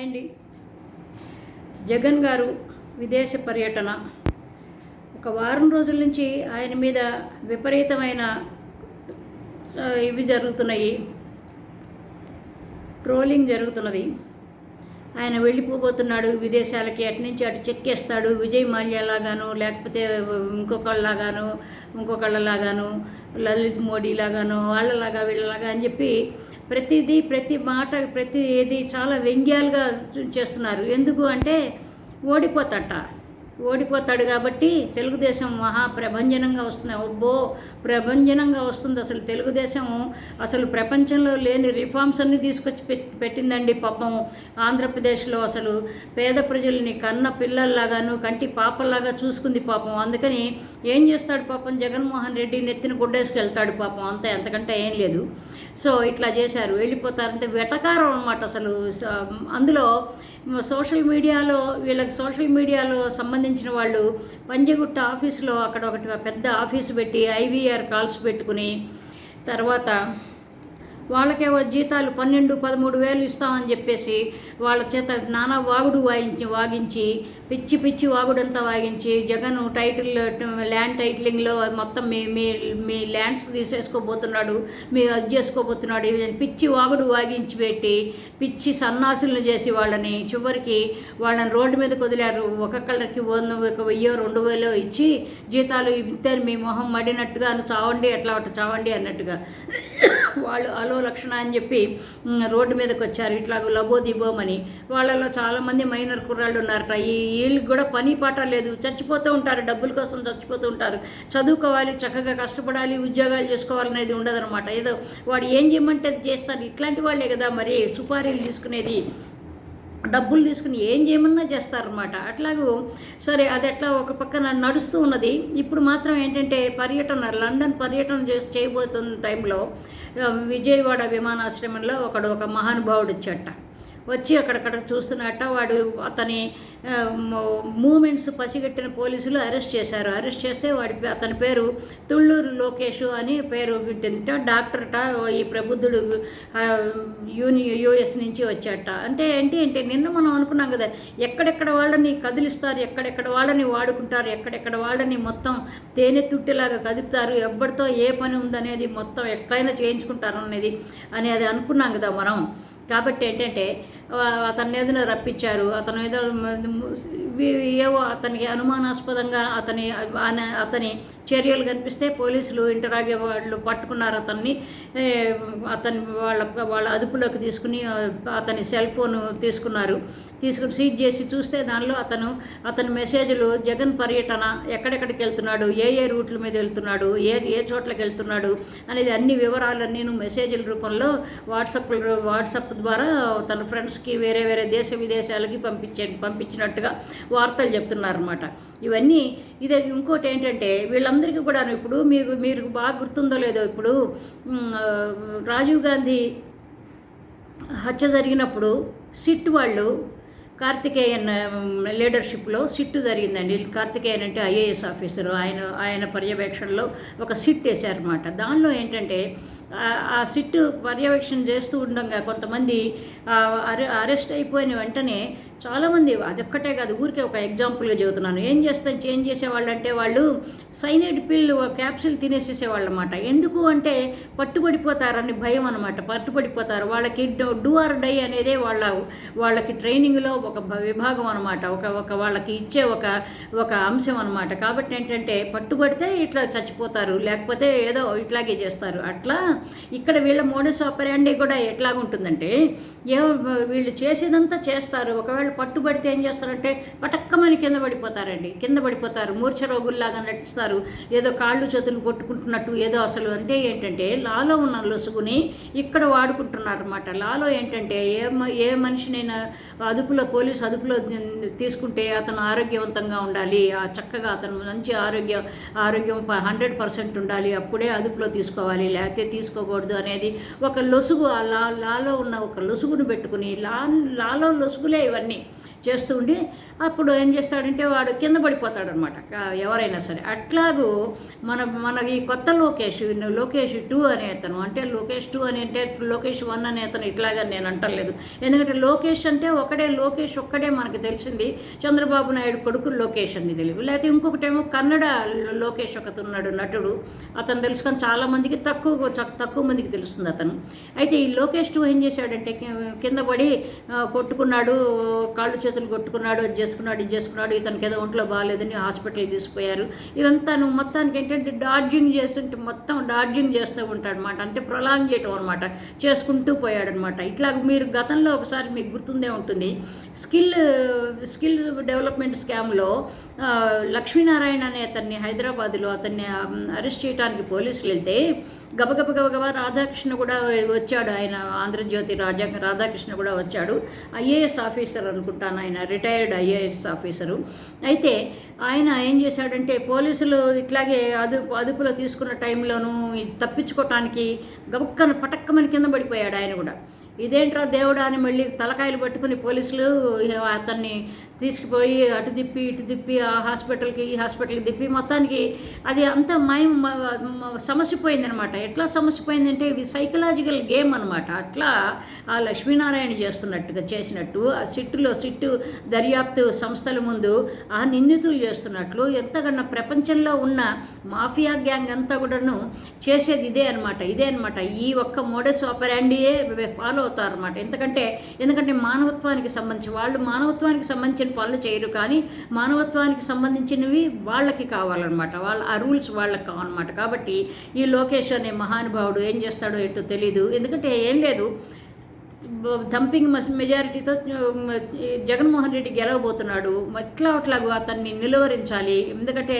అండి. జగన్ గారు విదేశ పర్యటన. ఒక వారం రోజుల నుంచి ఆయన మీద విపరీతమైన ఇవి జరుగుతున్నాయి. ట్రోలింగ్ జరుగుతున్నది. ఆయన వెళ్ళిపోబోతున్నాడు విదేశాలకి అటు నుంచి అటు చెక్కేస్తాడు విజయ్ మాల్యాలాగాను లేకపోతే ఇంకొకళ్ళలాగాను ఇంకొకళ్ళలాగాను లలిత్ మోడీ లాగాను వాళ్ళలాగా వీళ్ళలాగా అని చెప్పి ప్రతిదీ ప్రతి మాట ప్రతి ఏది చాలా వ్యంగ్యాలుగా చేస్తున్నారు. ఎందుకు అంటే ఓడిపోతట. ఓడిపోతాడు కాబట్టి తెలుగుదేశం మహా ప్రభంజనంగా వస్తుంది. అబ్బో ప్రభంజనంగా వస్తుంది అసలు తెలుగుదేశం. అసలు ప్రపంచంలో లేని రిఫార్మ్స్ అన్ని తీసుకొచ్చి పె పెట్టిందండి పాపం ఆంధ్రప్రదేశ్లో. అసలు పేద ప్రజల్ని కన్న పిల్లల్లాగాను కంటి పాపల్లాగా చూసుకుంది పాపం. అందుకని ఏం చేస్తాడు పాపం జగన్మోహన్ రెడ్డి? నెత్తిన గుడ్డేసుకు వెళ్తాడు పాపం. అంతే అంతకంటే ఏం లేదు. సో ఇట్లా చేశారు. వెళ్ళిపోతారంటే వెటకారం అనమాట అసలు. అందులో సోషల్ మీడియాలో వీళ్ళకి సోషల్ మీడియాలో సంబంధించిన వాళ్ళు పంజగుట్ట ఆఫీసులో అక్కడ ఒకటి పెద్ద ఆఫీసు పెట్టి ఐవీఆర్ కాల్స్ పెట్టుకుని తర్వాత వాళ్ళకేవో జీతాలు పన్నెండు పదమూడు వేలు ఇస్తామని చెప్పేసి వాళ్ళ చేత నానా వాగుడు వాయించి వాగించి పిచ్చి పిచ్చి వాగుడంతా వాగించి జగన్ టైటిల్ ల్యాండ్ టైటిలింగ్లో మొత్తం మీ మీ మీ ల్యాండ్స్ తీసేసుకోబోతున్నాడు మీ అది చేసుకోబోతున్నాడు పిచ్చి వాగుడు వాగించి పెట్టి పిచ్చి సన్నాసులను చేసి వాళ్ళని చివరికి వాళ్ళని రోడ్డు మీద వదిలారు. ఒక్కొక్కళ్ళకి ఒక వెయ్యో రెండు వేలో ఇచ్చి జీతాలు ఇస్తారు మీ మొహం మడినట్టుగా చావండి ఎట్లా అట్లా చావండి అన్నట్టుగా వాళ్ళు అలో లక్షణ అని చెప్పి రోడ్డు మీదకి వచ్చారు. ఇట్లాగో లబో దిబోమని వాళ్ళలో చాలామంది మైనర్ కుర్రాళ్ళు ఉన్నారట. ఈ వీళ్ళకి కూడా పని పాట లేదు. చచ్చిపోతూ ఉంటారు. డబ్బుల కోసం చచ్చిపోతూ ఉంటారు. చదువుకోవాలి చక్కగా కష్టపడాలి ఉద్యోగాలు చేసుకోవాలనేది ఉండదనమాట ఏదో వాడు ఏం చేయమంటే అది చేస్తారు ఇట్లాంటి వాళ్ళే కదా మరి. సుపారీలు తీసుకునేది. డబ్బులు తీసుకుని ఏం చేయమన్నా చేస్తారన్నమాట. అట్లాగూ సరే అది ఎట్లా ఒక పక్కన నడుస్తూ ఉన్నది. ఇప్పుడు మాత్రం ఏంటంటే పర్యటన లండన్ పర్యటన చేసి చేయబోతున్న టైంలో విజయవాడ విమానాశ్రయంలో ఒకడు ఒక మహానుభావుడు వచ్చాట వచ్చి అక్కడక్కడ చూస్తున్నట్ట వాడు అతని మూమెంట్స్ పసిగట్టిన పోలీసులు అరెస్ట్ చేశారు. అరెస్ట్ చేస్తే వాడి అతని పేరు తుళ్ళూరు లోకేష్ అని పేరు పెట్టిందిట డాక్టర్ట ఈ ప్రబుద్ధుడు యూని యూఎస్ నుంచి వచ్చాట. అంటే ఏంటి అంటే నిన్న మనం అనుకున్నాం కదా ఎక్కడెక్కడ వాళ్ళని కదిలిస్తారు ఎక్కడెక్కడ వాళ్ళని వాడుకుంటారు ఎక్కడెక్కడ వాళ్ళని మొత్తం తేనె తుట్టెలాగా కదుపుతారు ఎవరితో ఏ పని ఉందనేది మొత్తం ఎక్కడైనా చేయించుకుంటారు అనేది అనేది అనుకున్నాం కదా మనం. కాబట్టి ఏంటంటే అతని అతన్ని రప్పించారు. అతను ఏదో ఏవో అతనికి అనుమానాస్పదంగా అతని ఆన- అతని చర్యలు కనిపిస్తే పోలీసులు ఇంటరాగే వాళ్ళు పట్టుకున్నారు అతన్ని. అతని వాళ్ళ వాళ్ళ అదుపులోకి తీసుకుని అతని సెల్ ఫోన్ తీసుకున్నారు. తీసుకుని సీజ్ చేసి చూస్తే దానిలో అతను అతని మెసేజ్లు జగన్ పర్యటన ఎక్కడెక్కడికి వెళ్తున్నాడు ఏ ఏ రూట్ల మీద వెళ్తున్నాడు ఏ ఏ చోట్లకి వెళ్తున్నాడు అనేది అన్ని వివరాలన్నీ మెసేజ్ల రూపంలో వాట్సాప్ వాట్సాప్ ద్వారా తన ఫ్రెండ్స్ ఫ్రెండ్స్కి వేరే వేరే దేశ విదేశాలకి పంపించే పంపించినట్టుగా వార్తలు చెప్తున్నారనమాట ఇవన్నీ ఇదే ఇంకోటి ఏంటంటే వీళ్ళందరికీ కూడా ఇప్పుడు మీకు మీరు బాగా గుర్తుందో లేదో ఇప్పుడు రాజీవ్ గాంధీ హత్య జరిగినప్పుడు సిట్ వాళ్ళు కార్తికేయన్ లీడర్షిప్లో సిట్టు జరిగిందండి. కార్తికేయన్ అంటే ఐఏఎస్ ఆఫీసర్. ఆయన ఆయన పర్యవేక్షణలో ఒక సిట్ వేశారనమాట దానిలో ఏంటంటే ఆ- సిట్టు పర్యవేక్షణ చేస్తూ ఉండగా కొంతమంది అరె అరెస్ట్ అయిపోయిన వెంటనే చాలామంది అదొక్కటే కాదు ఊరికే ఒక ఎగ్జాంపుల్గా చెబుతున్నాను. ఏం చేస్తాను చేంజ్ చేసేవాళ్ళు అంటే వాళ్ళు సైనైడ్ పిల్ క్యాప్సిల్ తినేసేసేవాళ్ళు అనమాట ఎందుకు అంటే పట్టుబడిపోతారని భయం అనమాట పట్టుబడిపోతారు. వాళ్ళకి డూ ఆర్ డై అనేదే వాళ్ళ వాళ్ళకి ట్రైనింగ్లో ఒక భ- విభాగం అనమాట ఒక ఒక వాళ్ళకి ఇచ్చే ఒక ఒక అంశం అనమాట కాబట్టి ఏంటంటే పట్టుబడితే ఇట్లా చచ్చిపోతారు. లేకపోతే ఏదో ఇట్లాగే చేస్తారు. అట్లా ఇక్కడ వీళ్ళ మోడస్ ఆపరాండి కూడా ఎట్లాగుంటుందంటే ఏ వీళ్ళు చేసేదంతా చేస్తారు. ఒకవేళ పట్టుబడితే ఏం చేస్తారంటే పటక్కమని కింద పడిపోతారండి. కింద పడిపోతారు. మూర్ఛ రోగుల్లాగా నటిస్తారు. ఏదో కాళ్ళు చేతులు కొట్టుకుంటున్నట్టు ఏదో అసలు అంటే ఏంటంటే లాలో ఉన్న లొసుగుని ఇక్కడ వాడుకుంటున్నారు అనమాట లాలో ఏంటంటే ఏ మ- ఏ మనిషినైనా అదుపులో పోలీసు అదుపులో తీసుకుంటే అతను ఆరోగ్యవంతంగా ఉండాలి. ఆ చక్కగా అతను మంచి ఆరోగ్యం ఆరోగ్యం హండ్రెడ్ పర్సెంట్ ఉండాలి. అప్పుడే అదుపులో తీసుకోవాలి. లేకపోతే తీసుకోకూడదు అనేది ఒక లొసుగు. ఆ లా లాలో ఉన్న ఒక లొసుగును పెట్టుకుని లా లాలో లొసుగులే ఇవన్నీ. mean చేస్తూ ఉండి అప్పుడు ఏం చేస్తాడంటే వాడు కింద పడిపోతాడు అనమాట ఎవరైనా సరే. అట్లాగూ మన మన ఈ కొత్త లోకేష్ లోకేష్ టూ అనే అతను అంటే లోకేష్ టూ అని అంటే లోకేష్ వన్ అనే అతను ఇట్లాగా నేను అంటలేదు. ఎందుకంటే లోకేష్ అంటే ఒకడే లోకేష్ ఒక్కడే మనకు తెలిసింది. చంద్రబాబు నాయుడు కొడుకు లోకేష్ అని తెలియదు. లేకపోతే ఇంకొకటేమో కన్నడ లోకేష్ ఒకతను ఉన్నాడు నటుడు. అతను తెలుసుకొని చాలామందికి తక్కువ తక్కువ మందికి తెలుస్తుంది అతను. అయితే ఈ లోకేష్ టూ ఏం చేశాడంటే కింద పడి కొట్టుకున్నాడు కాళ్ళు చేతులు కొట్టుకున్నాడు అది చేసుకున్నాడు ఇది చేసుకున్నాడు ఇతనికి ఏదో ఒంట్లో బాగాలేదని హాస్పిటల్కి తీసుకుపోయారు. ఇదంతా నువ్వు మొత్తానికి ఏంటంటే డార్జింగ్ చేస్తుంటే మొత్తం డార్జింగ్ చేస్తూ ఉంటాడు అనమాట అంటే ప్రొలాంగ్ చేయటం అనమాట చేసుకుంటూ పోయాడనమాట ఇట్లా మీరు గతంలో ఒకసారి మీకు గుర్తుందే ఉంటుంది. స్కిల్ స్కిల్ డెవలప్మెంట్ స్కామ్లో లక్ష్మీనారాయణ అనే అతన్ని హైదరాబాద్లో అతన్ని అరెస్ట్ చేయడానికి పోలీసులు వెళ్తే గబగబ గబగబ రాధాకృష్ణ కూడా వచ్చాడు. ఆయన ఆంధ్రజ్యోతి రాజా రాధాకృష్ణ కూడా వచ్చాడు. ఐఏఎస్ ఆఫీసర్ అనుకుంటాను ఆయన రిటైర్డ్ ఐఏఎస్ ఆఫీసరు అయితే ఆయన ఏం చేశాడంటే పోలీసులు ఇట్లాగే అదుపు అదుపులో తీసుకున్న టైంలోనూ తప్పించుకోవటానికి గబుక్కన పటక్కమని కింద పడిపోయాడు ఆయన కూడా. ఇదేంట్రా దేవుడా అని మళ్ళీ తలకాయలు పట్టుకుని పోలీసులు అతన్ని తీసుకుపోయి అటు తిప్పి ఇటు తిప్పి ఆ హాస్పిటల్కి ఈ హాస్పిటల్కి తిప్పి మొత్తానికి అది అంత మయం సమసిపోయిందనమాట. ఎట్లా సమసిపోయిందంటే ఇది సైకలాజికల్ గేమ్ అనమాట. అట్లా ఆ లక్ష్మీనారాయణ చేస్తున్నట్టుగా చేసినట్టు ఆ సిట్టులో సిట్టు దర్యాప్తు సంస్థల ముందు ఆ నిందితులు చేస్తున్నట్లు ఎంతకన్నా ప్రపంచంలో ఉన్న మాఫియా గ్యాంగ్ అంతా కూడాను చేసేది ఇదే అనమాట. ఇదే అనమాట. ఈ ఒక్క మోడస్ ఆపరాండియే ఫాలో అవుతారు అనమాట ఎందుకంటే ఎందుకంటే మానవత్వానికి సంబంధించి వాళ్ళు మానవత్వానికి సంబంధించిన పనులు చేయరు కానీ మానవత్వానికి సంబంధించినవి వాళ్ళకి కావాలన్నమాట. వాళ్ళ ఆ రూల్స్ వాళ్ళకి కావాలన్నమాట కాబట్టి ఈ లోకేష్ అనే మహానుభావుడు ఏం చేస్తాడో ఏంటో తెలీదు. ఎందుకంటే ఏం లేదు. థంపింగ్ మెజారిటీతో జగన్మోహన్ రెడ్డి గెలవబోతున్నాడు. ఎట్లా అట్లాగో అతన్ని నిలువరించాలి. ఎందుకంటే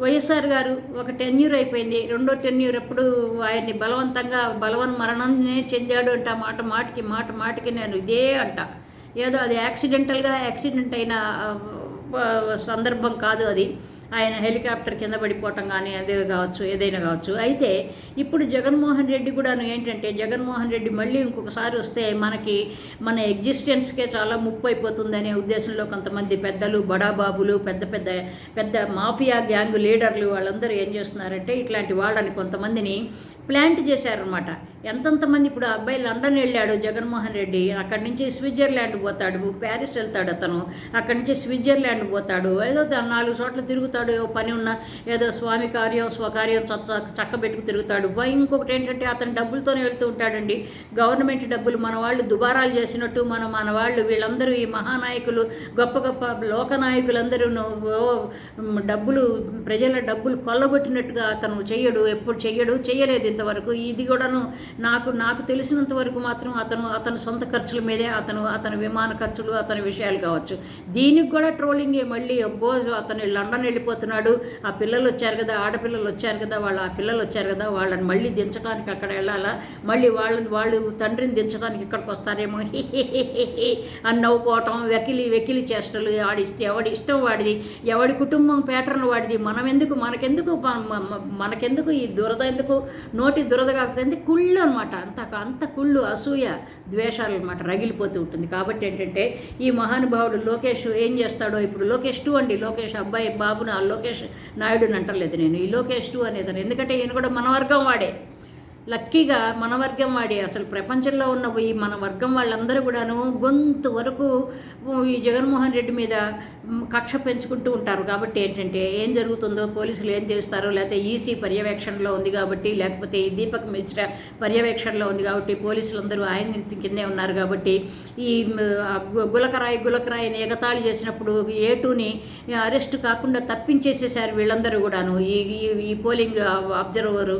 వైఎస్ఆర్ గారు ఒక టెన్యూర్ అయిపోయింది. రెండో టెన్యూర్ ఎప్పుడు ఆయన్ని బలవంతంగా బలవన్ మరణాన్ని చెందాడు అంట. మాట మాటికి మాట మాటికి నేను ఇదే అంట. ఏదో అది యాక్సిడెంటల్గా యాక్సిడెంట్ అయిన సందర్భం కాదు అది. ఆయన హెలికాప్టర్ కింద పడిపోవటం కానీ అదే కావచ్చు ఏదైనా కావచ్చు. అయితే ఇప్పుడు జగన్మోహన్ రెడ్డి కూడా ఏంటంటే జగన్మోహన్ రెడ్డి మళ్ళీ ఇంకొకసారి వస్తే మనకి మన ఎగ్జిస్టెన్స్కే చాలా ముప్పు అయిపోతుందనే ఉద్దేశంలో కొంతమంది పెద్దలు బడాబాబులు పెద్ద పెద్ద పెద్ద మాఫియా గ్యాంగ్ లీడర్లు వాళ్ళందరూ ఏం చేస్తున్నారంటే ఇట్లాంటి వాళ్ళని కొంతమందిని ప్లాంట్ చేశారనమాట ఎంతంతమంది ఇప్పుడు అబ్బాయి లండన్ వెళ్ళాడు జగన్మోహన్ రెడ్డి అక్కడి నుంచి స్విట్జర్లాండ్ పోతాడు ప్యారిస్ వెళ్తాడు అతను అక్కడి నుంచి స్విట్జర్లాండ్ పోతాడు ఏదో నాలుగు చోట్ల తిరుగుతాడు ఏదో పని ఉన్న ఏదో స్వామి కార్యం స్వకార్యం చక్క పెట్టుకు తిరుగుతాడు. ఇంకొకటి ఏంటంటే అతను డబ్బులతోనే వెళ్తూ ఉంటాడండి. గవర్నమెంట్ డబ్బులు మన వాళ్ళు దుబారాలు చేసినట్టు మన మన వాళ్ళు వీళ్ళందరూ ఈ మహానాయకులు గొప్ప గొప్ప లోకనాయకులందరూ డబ్బులు ప్రజల డబ్బులు కొల్లగొట్టినట్టుగా అతను చెయ్యడు ఎప్పుడు చెయ్యడు చెయ్యలేదు. ఇంతవరకు ఇది కూడాను నాకు నాకు తెలిసినంత వరకు మాత్రం అతను అతని సొంత ఖర్చుల మీదే అతను అతని విమాన ఖర్చులు అతని విషయాలు కావచ్చు. దీనికి కూడా ట్రోలింగే మళ్ళీ అబ్బో అతను లండన్ వెళ్ళిపోతున్నాడు. ఆ పిల్లలు వచ్చారు కదా ఆడపిల్లలు వచ్చారు కదా వాళ్ళు ఆ పిల్లలు వచ్చారు కదా వాళ్ళని మళ్ళీ దించడానికి అక్కడ వెళ్ళాలా? మళ్ళీ వాళ్ళని వాళ్ళు తండ్రిని దించడానికి ఇక్కడికి వస్తారేమో? అని నవ్వుకోవటం వెకిలి వెకిలి చేష్టలు ఆడి ఎవడి ఇష్టం వాడిది ఎవడి కుటుంబం ప్యాటర్న్ వాడిది మనం ఎందుకు మనకెందుకు మనకెందుకు ఈ దురద ఎందుకు నోటి దురద కాకపోతే కుళ్ళు అనమాట అంత అంత కుళ్ళు అసూయ ద్వేషాలు అనమాట రగిలిపోతూ ఉంటుంది. కాబట్టి ఏంటంటే ఈ మహానుభావుడు లోకేష్ ఏం చేస్తాడో ఇప్పుడు లోకేష్ టూ అండి. లోకేష్ అబ్బాయి బాబును లోకేష్ నాయుడుని అంటలేదు నేను. ఈ లోకేష్ టూ అనేది ఎందుకంటే ఈయన కూడా మన వర్గం వాడే. లక్కీగా మన వర్గం వాడి అసలు ప్రపంచంలో ఉన్న ఈ మన వర్గం వాళ్ళందరూ కూడాను గొంతు వరకు ఈ జగన్మోహన్ రెడ్డి మీద కక్ష పెంచుకుంటూ ఉంటారు. కాబట్టి ఏంటంటే ఏం జరుగుతుందో పోలీసులు ఏం చేస్తారో లేకపోతే ఈసీ పర్యవేక్షణలో ఉంది కాబట్టి లేకపోతే దీపక్ మిశ్రా పర్యవేక్షణలో ఉంది కాబట్టి పోలీసులందరూ ఆయన కిందే ఉన్నారు కాబట్టి ఈ గులకరాయి గులకరాయిని ఎగతాళి చేసినప్పుడు ఏ టూని అరెస్ట్ కాకుండా తప్పించేసేసారు వీళ్ళందరూ కూడాను. ఈ ఈ పోలింగ్ అబ్జర్వరు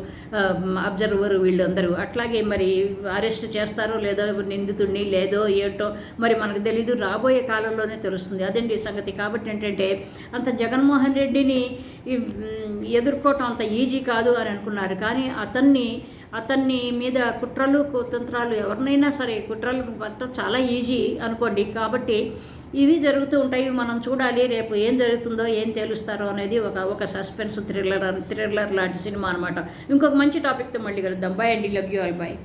అబ్జర్వర్ ఉన్నారు వీళ్ళందరూ. అట్లాగే మరి అరెస్ట్ చేస్తారో లేదో నిందితుడిని లేదో ఏంటో మరి మనకు తెలీదు. రాబోయే కాలంలోనే తెలుస్తుంది. అదండి సంగతి. కాబట్టి ఏంటంటే అంత జగన్మోహన్ రెడ్డిని ఎదుర్కోవటం అంత ఈజీ కాదు అని అనుకున్నారు. కానీ అతన్ని అతన్ని మీద కుట్రలు కుతంత్రాలు ఎవరినైనా సరే కుట్రలు పట్టడం చాలా ఈజీ అనుకోండి. కాబట్టి ఇవి జరుగుతూ ఉంటాయి మనం చూడాలి రేపు ఏం జరుగుతుందో ఏం తెలుస్తారో అనేది ఒక ఒక సస్పెన్స్ థ్రిల్లర్ థ్రిల్లర్ లాంటి సినిమా అనమాట ఇంకొక మంచి టాపిక్తో మళ్ళీ కలుద్దాం. బాయ్ అండి. Love you all bye